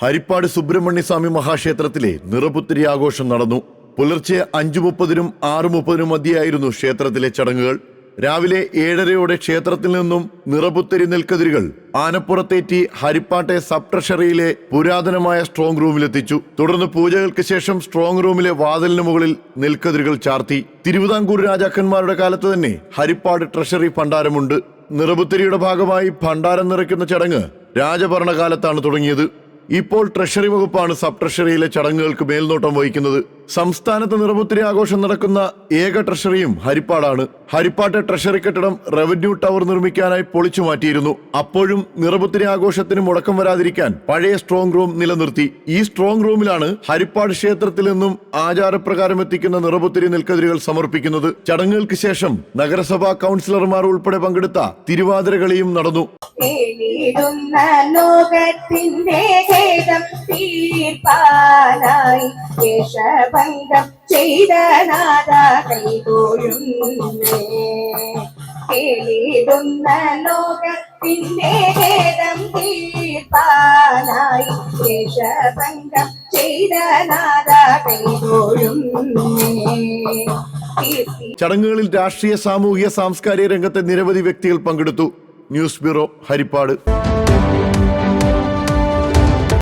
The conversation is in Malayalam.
ഹരിപ്പാട് സുബ്രഹ്മണ്യസ്വാമി മഹാക്ഷേത്രത്തിലെ നിറപുത്തിരി ആഘോഷം നടന്നു. പുലർച്ചെ അഞ്ചു മുപ്പതിനും ആറു മുപ്പതിനും മധ്യയായിരുന്നു ക്ഷേത്രത്തിലെ ചടങ്ങുകൾ. രാവിലെ ഏഴരയോടെ ക്ഷേത്രത്തിൽ നിന്നും നിറപുത്തരി നെൽക്കതിരുകൾ ആനപ്പുറത്തേറ്റി ഹരിപ്പാട്ടെ സബ് ട്രഷറിയിലെ പുരാതനമായ സ്ട്രോങ് റൂമിലെത്തിച്ചു തുടർന്ന് പൂജകൾക്ക് ശേഷം സ്ട്രോങ് റൂമിലെ വാതിലിന് മുകളിൽ നെൽക്കതിരുകൾ ചാർത്തി. തിരുവിതാംകൂർ രാജാക്കന്മാരുടെ കാലത്ത് തന്നെ ഹരിപ്പാട് ട്രഷറി ഭണ്ഡാരമുണ്ട്. നിറപുത്തരിയുടെ ഭാഗമായി ഭണ്ഡാരം നിറയ്ക്കുന്ന ചടങ്ങ് രാജഭരണകാലത്താണ് തുടങ്ങിയത്. ഇപ്പോൾ ട്രഷറി വകുപ്പാണ് സബ് ട്രഷറിയിലെ ചടങ്ങുകൾക്ക് മേൽനോട്ടം വഹിക്കുന്നത്. സംസ്ഥാനത്ത് നിറപുത്തിരി ആഘോഷം നടക്കുന്ന ഏക ട്രഷറിയും ഹരിപ്പാടാണ്. ഹരിപ്പാട്ട് ട്രഷറി കെട്ടിടം റവന്യൂ ടവർ നിർമ്മിക്കാനായി പൊളിച്ചു മാറ്റിയിരുന്നു. അപ്പോഴും നിറപുത്തിരി ആഘോഷത്തിന് മുടക്കം വരാതിരിക്കാൻ പഴയ സ്ട്രോങ് റൂം നിലനിർത്തി. ഈ സ്ട്രോങ് റൂമിലാണ് ഹരിപ്പാട് ക്ഷേത്രത്തിൽ നിന്നും ആചാരപ്രകാരം എത്തിക്കുന്ന നിറപുത്തിരി നെൽക്കതിരുകൾ സമർപ്പിക്കുന്നത്. ചടങ്ങുകൾക്ക് ശേഷം നഗരസഭാ കൗൺസിലർമാർ ഉൾപ്പെടെ പങ്കെടുത്ത തിരുവാതിരകളിയും നടന്നു. നേടിടുന്ന കേശഭംഗം ചെയ്ത നാഥ കൈകൊഴുന്നേ. കേളിടുന്ന ലോകത്തിന്റെ ഭേദം തീർപ്പാനായി കേശഭംഗം ചെയ്ത നാഥ ചടങ്ങുകളിൽ രാഷ്ട്രീയ സാമൂഹിക സാംസ്കാരിക രംഗത്തെ നിരവധി വ്യക്തികൾ പങ്കെടുത്തു. News bureau Haripad.